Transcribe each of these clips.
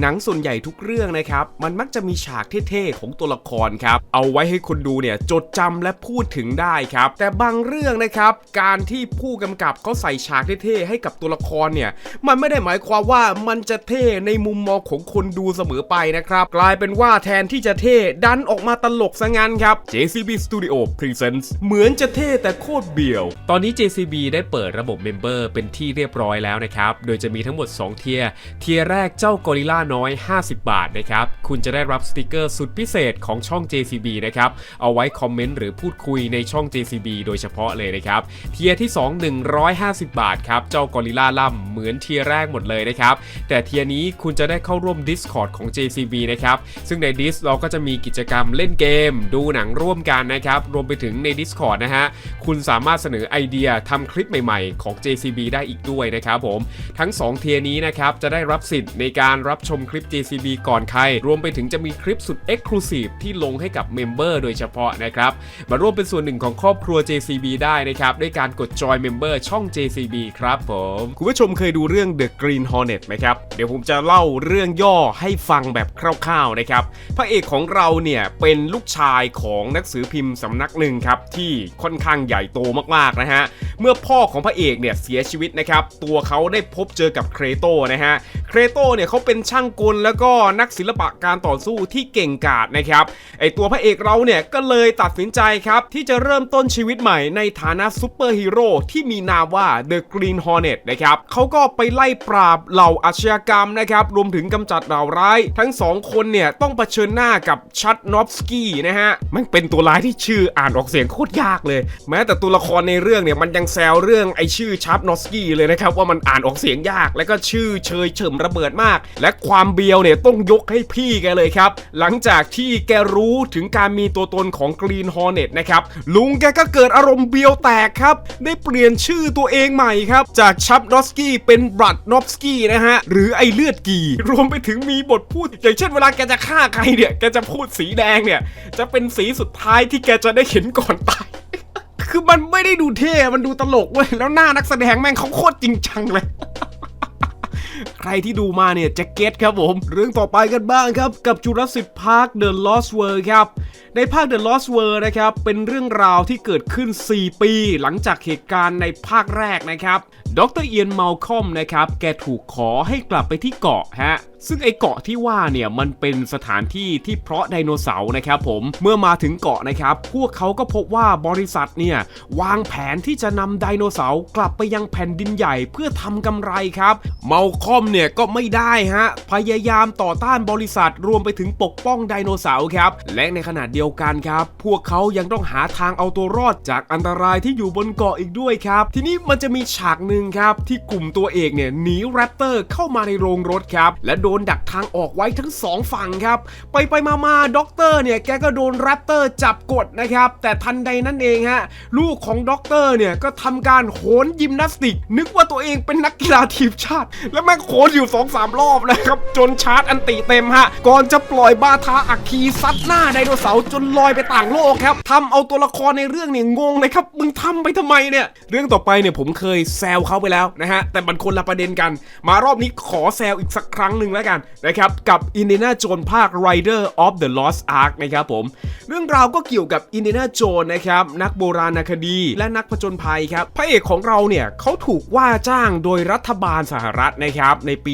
หนังส่วนใหญ่ทุกเรื่องนะครับ มันมักจะมีฉากเท่ๆของตัวละครครับ เอาไว้ให้คนดูเนี่ยจดจำและพูดถึงได้ครับ แต่บางเรื่องนะครับ การที่ผู้กำกับเขาใส่ฉากเท่ๆให้กับตัวละครเนี่ย มันไม่ได้หมายความว่ามันจะเท่ในมุมมองของคนดูเสมอไปนะครับ กลายเป็นว่าแทนที่จะเท่ดันออกมาตลกซะงั้นครับ JCB Studio Presents เหมือนจะเท่แต่โคตรเบี่ยว ตอนนี้ JCB ได้เปิดระบบเมมเบอร์เป็นที่เรียบร้อยแล้วนะครับ โดยจะมีทั้งหมด 2 เทียร์ เทียร์แรกเจ้ากอริล่าน้อย 50 บาทนะครับ คุณจะได้รับสติกเกอร์สุดพิเศษของช่อง JCB นะครับ เอาไว้คอมเมนต์หรือพูดคุยในช่อง JCB โดยเฉพาะเลยนะครับ เทียร์ที่ 2 150 บาทครับ เจ้ากอริล่าล่ำเหมือนเทียร์แรกหมดเลยนะครับ แต่เทียร์นี้คุณจะได้เข้าร่วม Discord ของ JCB นะครับ ซึ่งใน Dis เราก็จะมีกิจกรรมเล่นเกม ดูหนังร่วมกันนะครับ รวมไปถึงใน Discord นะฮะ คุณสามารถเสนอไอเดียทำคลิปใหม่ๆ ของ JCB ได้อีกด้วยนะครับผม ทั้ง 2 เทียร์นี้นะครับ จะได้รับสิทธิ์ในการรับชมคลิป JCB ก่อนใคร รวมไปถึงจะมีคลิปสุด Exclusive ที่ลงให้กับเมมเบอร์โดยเฉพาะนะครับ มาร่วมเป็นส่วนหนึ่งของครอบครัว JCB ได้นะครับ ด้วยการกดจอย Member ช่อง JCB ครับผม คุณผู้ชมเคยดูเรื่อง The Green Hornet ไหมครับ เดี๋ยวผมจะเล่าเรื่องย่อให้ฟังแบบคร่าวๆนะครับ พระเอกของเราเนี่ยเป็นลูกชายของนักสือพิมพ์สำนักหนึ่งครับที่ค่อนข้างใหญ่โตมากๆนะฮะ เมื่อพ่อของพระเอกเนี่ยเสียชีวิตนะครับ ตัวเขาได้พบเจอกับเครโตนะฮะ เครโตเนี่ยเขาเป็นช่างกลแล้วก็นักศิลปะการต่อสู้ที่เก่งกาจนะครับไอตัวพระเอกเราเนี่ยก็เลยตัดสินใจครับ ที่จะเริ่มต้นชีวิตใหม่ในฐานะซูเปอร์ฮีโร่ที่มีนามว่า The Green Hornet นะครับเขาก็ไปไล่ปราบเหล่าอาชญากรรมนะครับรวมถึงกำจัดเหล่าร้าย ทั้งสองคนเนี่ยต้องเผชิญหน้ากับชัดนอฟสกี้นะฮะมันเป็นตัวร้ายที่ชื่ออ่านออกเสียงโคตรยากเลย แม้แต่ตัวละครในเรื่องเนี่ยมันยังแซวเรื่องไอชื่อชัดนอฟสกี้เลยนะครับว่ามันอ่านออกเสียงยาก และก็ชื่อเชยเฉิมระเบิดมาก และความความเบียวเนี่ยต้องยกให้พี่แกเลยครับ หลังจากที่แกรู้ถึงการมีตัวตนของ Green Hornet นะครับ ลุงแกก็เกิดอารมณ์เบียวแตกครับ ได้เปลี่ยนชื่อตัวเองใหม่ครับ จากชับนอฟสกี้เป็นบรัดนอฟสกี้นะฮะ หรือไอเลือดกี รวมไปถึงมีบทพูด อย่างเช่นเวลาแกจะฆ่าใครเนี่ย แกจะพูดสีแดงเนี่ย จะเป็นสีสุดท้ายที่แกจะได้เห็นก่อนตายคือมันไม่ได้ดูเท่ มันดูตลกเว้ย แล้วหน้านักแสดงแม่งเขาโคตรจริงจังเลย รที่ดูมาเนี่ยจะเก็ตครับผม เรื่องต่อไปกันบ้างครับ กับ Jurassic Park The Lost World ครับในภาค The Lost World นะครับ เป็นเรื่องราวที่เกิดขึ้น 4 ปี หลังจากเหตุการณ์ในภาคแรกนะครับ ดรเอียน มัลคอมนะครับ แกถูกขอให้กลับไปที่เกาะฮะซึ่งไอเกาะที่ว่าเนี่ยมันเป็นสถานที่ที่เพาะไดโนเสาร์นะครับผมเมื่อมาถึงเกาะนะครับ พวกเขาก็พบว่าบริษัทเนี่ยวางแผนที่จะนำไดโนเสาร์กลับไปยังแผ่นดินใหญ่เพื่อทำกำไรครับ เมาคอมเนี่ยก็ไม่ได้ฮะพยายามต่อต้านบริษัทรวมไปถึงปกป้องไดโนเสาร์ครับ และในขณะเดียวกันครับ พวกเขายังต้องหาทางเอาตัวรอดจากอันตรายที่อยู่บนเกาะอีกด้วยครับ ทีนี้มันจะมีฉากหนึ่งครับที่กลุ่มตัวเอกเนี่ยหนีแรปเตอร์เข้ามาในโรงรถครับและโดนดักทางออกไว้ทั้งสองฝั่งครับ ไปไปมามาด็อกเตอร์เนี่ยแกก็โดนแรปเตอร์จับกดนะครับ แต่ทันใดนั่นเองฮะลูกของด็อกเตอร์เนี่ยก็ทำการโหนยิมนาสติก นึกว่าตัวเองเป็นนักกีฬาทีมชาติ แล้วแม่งโหนอยู่2อสามรอบนะครับ จนชาร์จอันติเต็มฮะ ก่อนจะปล่อยบาทาอักคีซัดหน้าไดโนเสาร์จนลอยไปต่างโลกครับทำเอาตัวละครในเรื่องเนี่ยงงเลยครับมึงทำไปทำไมเนี่ยเรื่องต่อไปเนี่ยผมเคยแซวเขาไปแล้วนะฮะแต่มันคนละประเด็นกัน มารอบนี้ขอแซวอีกสักครั้งหนึ่งแล้วกันนะครับกับ Indiana Jones ภาค Rider of the Lost Ark นะครับผม เรื่องราวก็เกี่ยวกับ Indiana Jones นะครับนักโบราณคดีและนักผจญภัยครับพระเอกของเราเนี่ยเขาถูกว่าจ้างโดยรัฐบาลสหรัฐนะครับในปี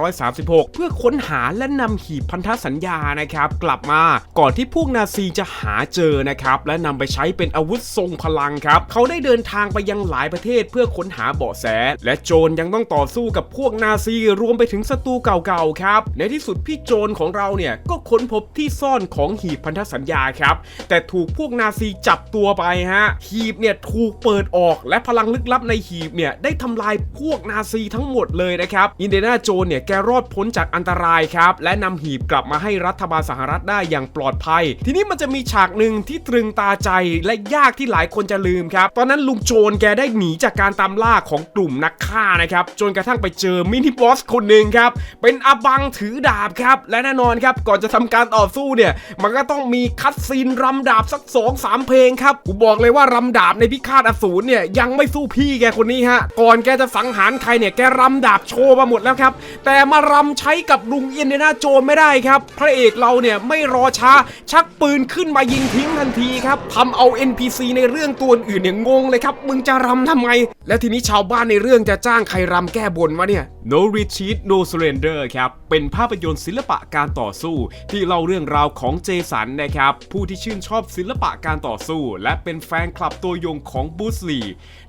1936 เพื่อค้นหาและนำหีบพันธสัญญานะครับกลับมาก่อนที่พวกนาซีจะหาเจอนะครับและนำไปใช้เป็นอาวุธทรงพลังครับเขาได้เดินทางไปยังหลายประเทศเพื่อค้นหาเบาะแส และโจรยังต้องต่อสู้กับพวกนาซีรวมไปถึงศัตรูเก่าๆครับ ในที่สุดพี่โจรของเราเนี่ยก็ค้นพบที่ซ่อนของหีบพันธสัญญาครับ แต่ถูกพวกนาซีจับตัวไปฮะ หีบเนี่ยถูกเปิดออกและพลังลึกลับในหีบเนี่ยได้ทำลายพวกนาซีทั้งหมดเลยนะครับ อินเดียนาโจนเนี่ยแกรอดพ้นจากอันตรายครับ และนำหีบกลับมาให้รัฐบาลสหรัฐได้อย่างปลอดภัย ทีนี้มันจะมีฉากหนึ่งที่ตรึงตาใจและยากที่หลายคนจะลืมครับ ตอนนั้นลุงโจนแกได้หนีจากการตามล่าของกลุ่มนักฆ่านะครับ จนกระทั่งไปเจอมินิบอสคนหนึ่งครับ ไปเป็นอบังถือดาบครับ และแน่นอนครับก่อนจะทำการต่อสู้เนี่ย มันก็ต้องมีคัดซีนรำดาบสัก2อสามเพลงครับกูบอกเลยว่ารำดาบในพิฆาตอสูรเนี่ยยังไม่สู้พี่แกคนนี้ฮะก่อนแกจะสังหารใครเนี่ยแกรำดาบโชว์มาหมดแล้วครับ แต่มารำใช้กับลุงเอียนเดนาโจนไม่ได้ครับ พระเอกเราเนี่ยไม่รอช้าชักปืนขึ้นมายิงทิ้งทันทีครับทำเอา NPC ในเรื่องตัวอื่นเนี่ยงงเลยครับมึงจะรำทำไม และทีนี้ชาวบ้านในเรื่องจะจ้างใครรำแก้บนวะเนี่ย No Retreat No Surrender ครับ เป็นภาพยนตร์ศิลปะการต่อสู้ ที่เล่าเรื่องราวของเจสันนะครับ ผู้ที่ชื่นชอบศิลปะการต่อสู้ และเป็นแฟนคลับตัวยงของบูสลี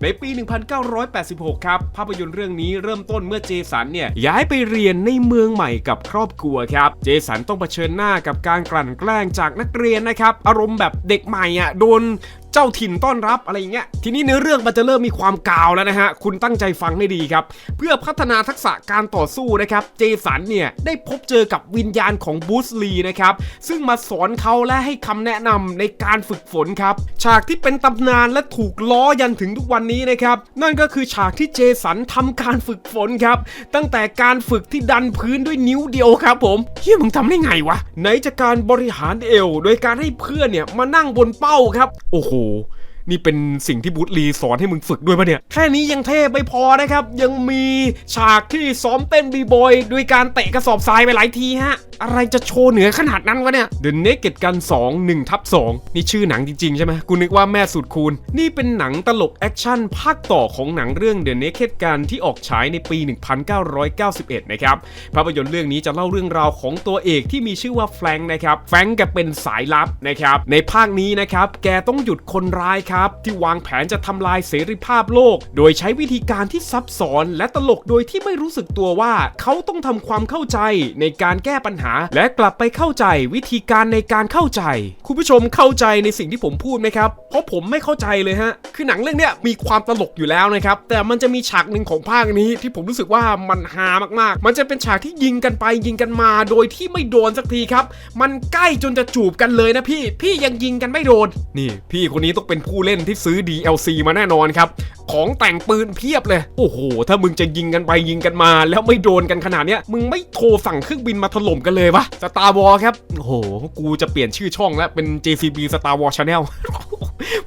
ในปี 1986 ครับ ภาพยนตร์เรื่องนี้เริ่มต้นเมื่อเจสันเนี่ยย้ายไปเรียนในเมืองใหม่กับครอบครัวครับ เจสันต้องเผชิญหน้ากับการกลั่นแกล้งจากนักเรียนนะครับ อารมณ์แบบเด็กใหม่อะโดน เจ้าถิ่นต้อนรับอะไรอย่างเงี้ยทีนี้เนื้อเรื่องมันจะเริ่มมีความกาวแล้วนะฮะคุณตั้งใจฟังให้ดีครับ เพื่อพัฒนาทักษะการต่อสู้นะครับเจสันเนี่ยได้พบเจอกับวิญญาณของบูสลีนะครับซึ่งมาสอนเขาและให้คำแนะนำในการฝึกฝนครับฉากที่เป็นตำนานและถูกล้อยันถึงทุกวันนี้นะครับนั่นก็คือฉากที่เจสันทำการฝึกฝนครับตั้งแต่การฝึกที่ดันพื้นด้วยนิ้วเดียวครับผมเฮียมึงทำได้ไงวะไหนจะการบริหารเอว โดยการให้เพื่อนเนี่ยมานั่งบนเป้าครับโอ้โห all นี่เป็นสิ่งที่บูธลีสอนให้มึงฝึกด้วยปะเนี่ย แค่นี้ยังเท่ไม่พอนะครับ ยังมีฉากที่ซ้อมเต้นบีบอยด้วยการเตะกระสอบทรายไปหลายทีฮะ อะไรจะโชว์เหนือขนาดนั้นวะเนี่ย The Naked Gun 2 1ทับ2นี่ชื่อหนังจริง ๆ ใช่ไหมกูนึกว่าแม่สุดคูณ นี่เป็นหนังตลกแอคชั่นภาคต่อของหนังเรื่อง The Naked Gun ที่ออกฉายในปี 1991 นะครับ ภาพยนตร์เรื่องนี้จะเล่าเรื่องราวของตัวเอกที่มีชื่อว่าแฟรงค์นะครับ แฟรงค์แกเป็นสายลับนะครับ ในภาคนี้นะครับ แกต้องหยุดคนร้ายครับที่วางแผนจะทำลายเสรีภาพโลก โดยใช้วิธีการที่ซับซ้อนและตลกโดยที่ไม่รู้สึกตัวว่า เขาต้องทำความเข้าใจในการแก้ปัญหา และกลับไปเข้าใจวิธีการในการเข้าใจ คุณผู้ชมเข้าใจในสิ่งที่ผมพูดไหมครับ เพราะผมไม่เข้าใจเลยฮะ คือหนังเรื่องนี้มีความตลกอยู่แล้วนะครับ แต่มันจะมีฉากหนึ่งของภาคนี้ที่ผมรู้สึกว่ามันฮามากๆ มันจะเป็นฉากที่ยิงกันไปยิงกันมา โดยที่ไม่โดนสักทีครับ มันใกล้จนจะจูบกันเลยนะพี่ พี่ยังยิงกันไม่โดน นี่ พี่คนนี้ต้องเป็นผู้เล่นที่ซื้อ DLC มาแน่นอนครับ ของแต่งปืนเพียบเลย โอ้โห ถ้ามึงจะยิงกันไปยิงกันมา แล้วไม่โดนกันขนาดเนี้ย มึงไม่โทรสั่งเครื่องบินมาถล่มกันเลยวะสตาร์วอลครับ โอ้โห กูจะเปลี่ยนชื่อช่องแล้วเป็น JCB Star Wars Channel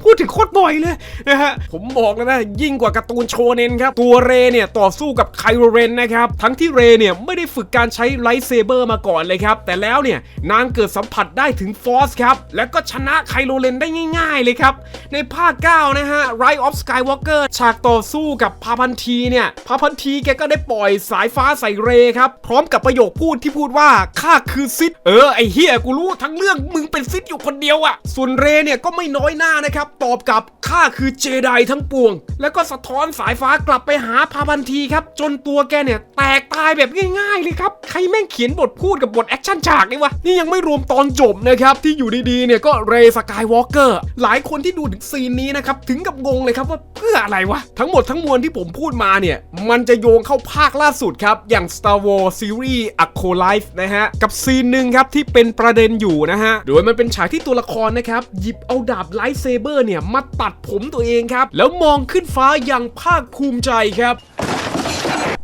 พูดถึงโคตรบ่อยเลยนะฮะ ผมบอกแล้วนะ ยิ่งกว่าการ์ตูนโชเนนครับ ตัวเรเนี่ยต่อสู้กับไคโรเรนนะครับ ทั้งที่เรเนี่ยไม่ได้ฝึกการใช้ไลท์เซเบอร์มาก่อนเลยครับ แต่แล้วเนี่ยนางเกิดสัมผัสได้ถึงฟอสครับ แล้วก็ชนะไคโรเรนได้ง่าย ๆ เลยครับ ในภาค 9 นะฮะ Rise of Skywalker ฉากต่อสู้กับพาพันทีเนี่ยพาพันทีแกก็ได้ปล่อยสายฟ้าใส่เรครับ พร้อมกับประโยคพูดที่พูดว่าข้าคือซิดเออไอเฮียกูรู้ทั้งเรื่องมึงเป็นซิดอยู่คนเดียวอะส่วนเรเนี่ยก็ไม่น้อยหน้านะครับ ตอบกับข้าคือเจไดทั้งปวง แล้วก็สะท้อนสายฟ้ากลับไปหาพาพันทีครับ จนตัวแกเนี่ยแตกตายแบบง่ายๆเลยครับใครแม่งเขียนบทพูดกับบทแอคชั่นฉากนี่วะนี่ยังไม่รวมตอนจบนะครับที่อยู่ดีๆเนี่ยก็เรสกายวอล์กเกอร์หลายคนที่ดูถึงซีนนี้นะครับถึงกับงงเลยครับว่าเพื่ออะไรวะ ทั้งหมดทั้งมวลที่ผมพูดมาเนี่ย มันจะโยงเข้าภาคล่าสุดครับ อย่าง Star Wars Series A c o Life นะฮะ กับซีนหนึ่งครับที่เป็นประเด็นอยู่นะฮะ โดยมันเป็นฉากที่ตัวละครนะครับ หยิบเอาดาบไลท์เซเบอร์เนี่ย มาตัดผมตัวเองครับ แล้วมองขึ้นฟ้าอย่างภาคภูมิใจครับ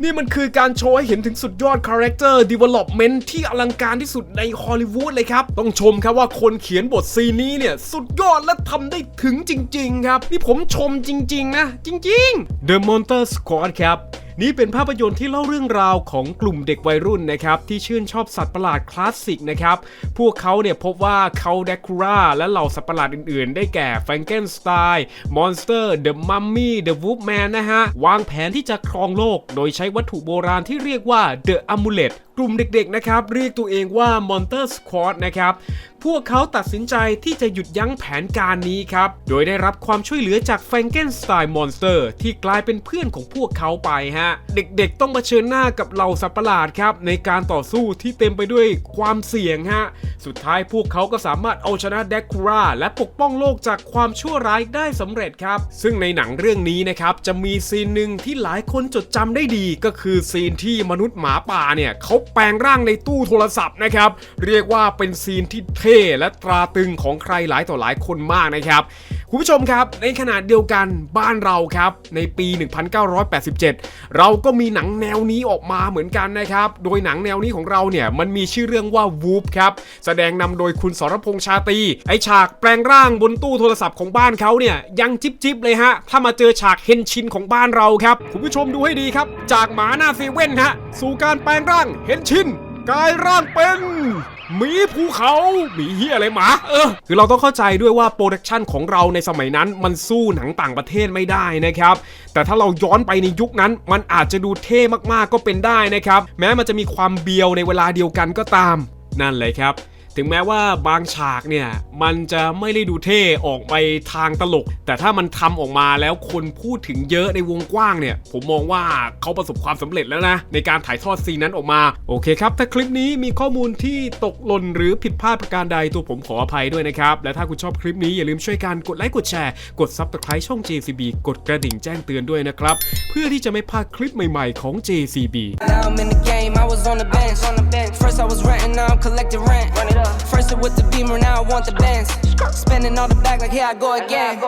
นี่มันคือการโชว์ให้เห็นถึงสุดยอดคาแรคเตอร์ดีเวล็อปเมนต์ที่อลังการที่สุดในฮอลลีวูดเลยครับ ต้องชมครับว่าคนเขียนบทซีนนี้เนี่ย สุดยอดและทำได้ถึงจริง ๆ ครับ นี่ผมชมจริง ๆ นะ จริง ๆ The Monster Squad ครับ นี่เป็นภาพยนตร์ที่เล่าเรื่องราวของกลุ่มเด็กวัยรุ่นนะครับที่ชื่นชอบสัตว์ประหลาดคลาสสิกนะครับ พวกเขาเนี่ยพบว่าเขาแดคูราและเหล่าสัตว์ประหลาดอื่นๆ ได้แก่แฟรงเกนสไตน์มอนสเตอร์เดอะมัมมี่เดอะวูฟแมนนะฮะ วางแผนที่จะครองโลก โดยใช้วัตถุโบราณที่เรียกว่าเดอะอ m u l e t กลุ่มเด็กๆนะครับเรียกตัวเองว่า Monster Squad นะครับพวกเขาตัดสินใจที่จะหยุดยั้งแผนการนี้ครับ โดยได้รับความช่วยเหลือจากแฟรงเกนสไตน์มอนสเตอร์ที่กลายเป็นเพื่อนของพวกเขาไปฮะ เด็กๆต้องเผชิญหน้ากับเหล่าสัตว์ประหลาดครับ ในการต่อสู้ที่เต็มไปด้วยความเสี่ยงฮะ สุดท้ายพวกเขาก็สามารถเอาชนะแดกคูราและปกป้องโลกจากความชั่วร้ายได้สำเร็จครับ ซึ่งในหนังเรื่องนี้นะครับจะมีซีนหนึ่งที่หลายคนจดจำได้ดี ก็คือซีนที่มนุษย์หมาป่าเนี่ยเขาแปลงร่างในตู้โทรศัพท์นะครับเรียกว่าเป็นซีนที่เท่และตราตึงของใครหลายต่อหลายคนมากนะครับคุณผู้ชมครับ ในขณะเดียวกันบ้านเราครับ ในปี 1987 เราก็มีหนังแนวนี้ออกมาเหมือนกันนะครับ โดยหนังแนวนี้ของเราเนี่ย มันมีชื่อเรื่องว่า Whoop ครับ แสดงนำโดยคุณสรพงษ์ชาตรี ไอฉากแปลงร่างบนตู้โทรศัพท์ของบ้านเขาเนี่ย ยังจิบจิบเลยฮะ ถ้ามาเจอฉากเฮนชินของบ้านเราครับ คุณผู้ชมดูให้ดีครับ จากหมาหน้าเซเว่นฮะสู่การแปลงร่างเฮนชินกลายร่างเป็น มีภูเขามีเฮียอะไรหมาเออคือเราต้องเข้าใจด้วยว่าโปรดักชันของเราในสมัยนั้นมันสู้หนังต่างประเทศไม่ได้นะครับ แต่ถ้าเราย้อนไปในยุคนั้น มันอาจจะดูเท่มากๆก็เป็นได้นะครับ แม้มันจะมีความเบียวในเวลาเดียวกันก็ตาม นั่นเลยครับ ถึงแม้ว่าบางฉากเนี่ยมันจะไม่ได้ดูเท่ออกไปทางตลก แต่ถ้ามันทำออกมาแล้วคนพูดถึงเยอะในวงกว้างเนี่ย ผมมองว่าเขาประสบความสำเร็จแล้วนะ ในการถ่ายทอดซีนนั้นออกมา โอเคครับ ถ้าคลิปนี้มีข้อมูลที่ตกหล่นหรือผิดพลาดประการใดตัวผมขออภัยด้วยนะครับ และถ้าคุณชอบคลิปนี้อย่าลืมช่วยกันกดไลค์กดแชร์กด Subscribe ช่อง JCB กดกระดิ่งแจ้งเตือนด้วยนะครับเพื่อที่จะไม่พลาดคลิปใหม่ๆของ JCB Now I'm in the game, I was on the bench. On the bench. First I was renting, now I'm collecting rent. First it with the beamer, now I want the bands. Spending all the back like here I go again.